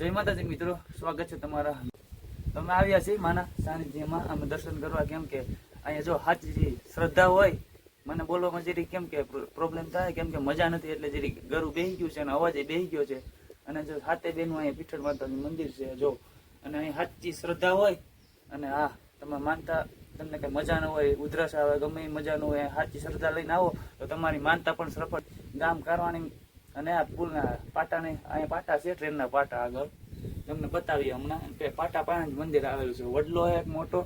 જય માતાજી મિત્રો, સ્વાગત છે તમારા. તમે આવ્યા છીએ માના સાનિધ્યમાં અમે દર્શન કરવા કેમ કે અહીંયા જો સાચી શ્રદ્ધા હોય, મને બોલવામાં જરી કેમ કે પ્રોબ્લેમ થાય, કેમ કે મજા નથી, એટલે જરી ગરું બેહી ગયું છે અને અવાજ બેહી ગયો છે. અને જો હાથે બેનું અહીંયા પીઠળ માતાનું મંદિર છે જો. અને અહીં સાચી શ્રદ્ધા હોય અને હા તમે માનતા તમને કઈ મજા ન હોય, ઉધરસ આવે, ગમે એ મજા ન હોય સાચી શ્રદ્ધા લઈને આવો, તો તમારી માનતા પણ સફળ. ગામ કારવાની અને આ પુલના પાટાને, અહીંયા પાટા છે, ટ્રેનના પાટા આગળ. તમને બતાવીએ હમણાં. કે પાટા જ મંદિર આવેલું છે. વડલો એક મોટો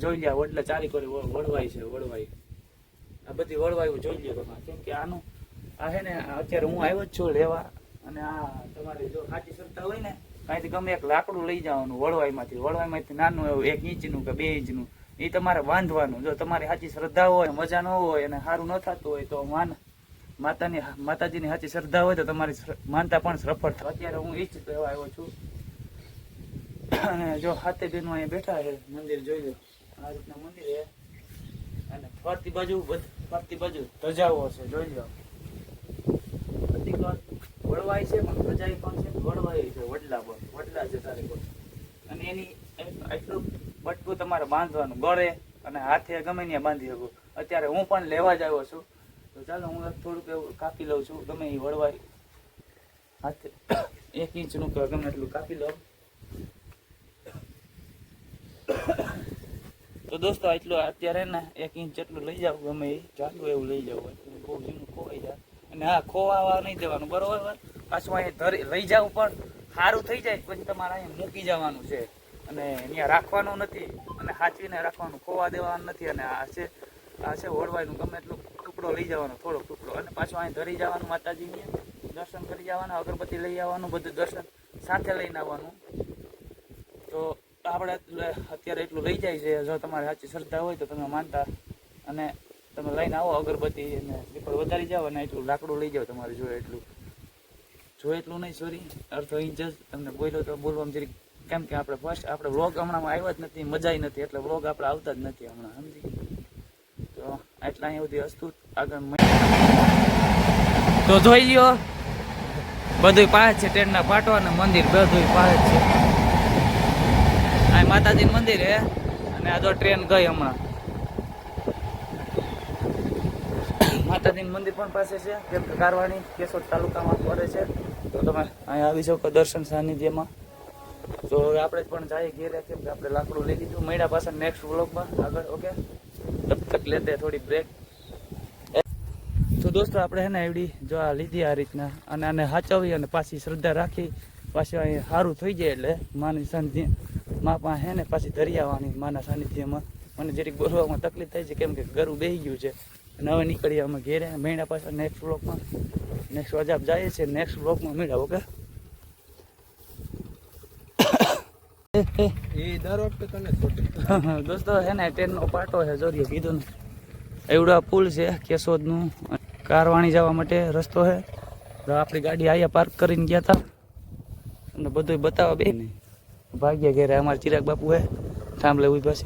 જોઈ લ્યા, વડલા ચારી કરી વડવાઈ છે વડવાઈ આ બધી વડવાયું જોઈ લ્યો તમે. કેમ કે આનું, આ છે ને, અત્યારે હું આવ્યો જ છું લેવા અને આ તમારે જો સાચી શ્રદ્ધા હોય ને, કાંઈથી ગમે એક લાકડું લઈ જવાનું વડવાઈમાંથી વડવાઈમાંથી નાનું એવું એક ઇંચનું કે બે ઇંચનું. એ તમારે બાંધવાનું. જો તમારી સાચી શ્રદ્ધા હોય, મજા ન હોય અને સારું ન થતું હોય તો માન. માતાની માતાજીની સાચી શ્રદ્ધા હોય તો તમારી માનતા પણ સફળ થાય. અત્યારે હું એ જ કહેવા આવ્યો છું. અને જો હાથે બેનો અહીંયા બેઠા છે, મંદિર જોઈ લો. આ રીતના મંદિર છે. અને ફરતી બાજુ ફરતી બાજુ ધજાઓ છે, જોઈ લો. બધી વાત છે, પણ ધજાઈ પણ છે. વડવાઈ છે, વડલા પર વડલા છે સારી અને એની એટલું બટકું તમારે બાંધવાનું. ગળે અને હાથે ગમે ત્યાં બાંધી શકો. અત્યારે હું પણ લેવા જ આવ્યો છું. તો ચાલો હું થોડુંક એવું કાપી લઉં છું. ગમે એ વળવાય હાથે એક ઇંચનું કે ગમે એટલું કાપી લઉં. તો દોસ્તો એટલું અત્યારે ને એક ઇંચ જેટલું લઈ જાવ ગમે એ ચાલુ એવું લઈ જાવ બહુ જૂનું ખોવાઈ જાય. અને હા, ખોવાવા નહીં દેવાનું, બરોબર? પાછું અહીંયા ધરી, લઈ જાવ પણ સારું થઈ જાય, પછી તમારે અહીંયા મૂકી જવાનું છે. અને અહીંયા રાખવાનું નથી. અને સાચવીને રાખવાનું, ખોવા દેવાનું નથી. અને આ છે આ છે ઓળવાયનું ગમે એટલું ટુકડો લઈ જવાનો, થોડો ટુકડો અને પાછું અહીં ધરી જવાનું માતાજીને દર્શન કરી જવાના, અગરબત્તી લઈ આવવાનું, બધું દર્શન સાથે લઈને આવવાનું. તો આપણે અત્યારે એટલું લઈ જાય છે, જો તમારે સાચી શ્રદ્ધા હોય તો તમે માનતા. અને તમે લઈને આવો અગરબત્તી અને દીપક વધારી જાઓ અને એટલું લાકડું લઈ જાઓ તમારે જોઈએ એટલું. જોઈએ એટલું નહીં સોરી અર્થ જ, તમને બોલ્યો તો બોલવામાં જરી, કેમ કે આપણે ફર્સ્ટ આપણે વ્લોગ હમણાં આવ્યા જ નથી, મજા નથી, એટલે વ્લોગ આપણે આવતા જ નથી હમણાં, સમજી? તો એટલા અહીં સુધી વસ્તુ આગળ તો જોઈ લ્યો. બધું પાસે છે ટ્રેનના પાટો અને મંદિર બધું પાસે છે. આ માતાજીનું મંદિર હે, અને આ તો ટ્રેન ગઈ હમણાં. માતાજી મંદિર પણ પાસે છે કેમ કે કારવાણી કેશોદ તાલુકામાં પડે છે. તો તમે અહીંયા આવી શકો દર્શન સાનિધ્યમાં. તો આપણે પણ જઈએ ઘેરે, કેમ કે આપણે લાકડું લઈ લીધું. મહિના પાછળ નેક્સ્ટ વ્લોગમાં આગળ ઓકે તક લેતે થોડી બ્રેક તો દોસ્તો, આપણે હે ને એવડી જો આ લીધી આ રીતના અને આને સાચવી અને પાછી શ્રદ્ધા રાખી. પાછી અહીં સારું થઈ જાય એટલે માની સાનિધ્ય મા પાસે હે ને પાછી ધરી આવવાની માના સાનિધ્યમાં. મને જરીક બોલવામાં તકલીફ થાય છે, કેમ કે ગરું બેસી ગયું છે. અને હવે નીકળીએ અમે ઘેરે મહિના પાછા નેક્સ્ટ બ્લોકમાં નેક્સ્ટ અજાબ જાય છે નેક્સ્ટ બ્લોકમાં મળ્યા ઓકે દોસ્તો, છે ને પાટો છે જોરીએ કીધું એવડા પુલ છે, કેશોદનું. કારવાણી જવા માટે રસ્તો છે. તો આપણી ગાડી આયા પાર્ક કરીને ગયા હતા અને બધું બતાવવા બે ભાગ્યા ઘેરે અમારે ચિરાગ બાપુ હે થાંભલે ઊભી પાસે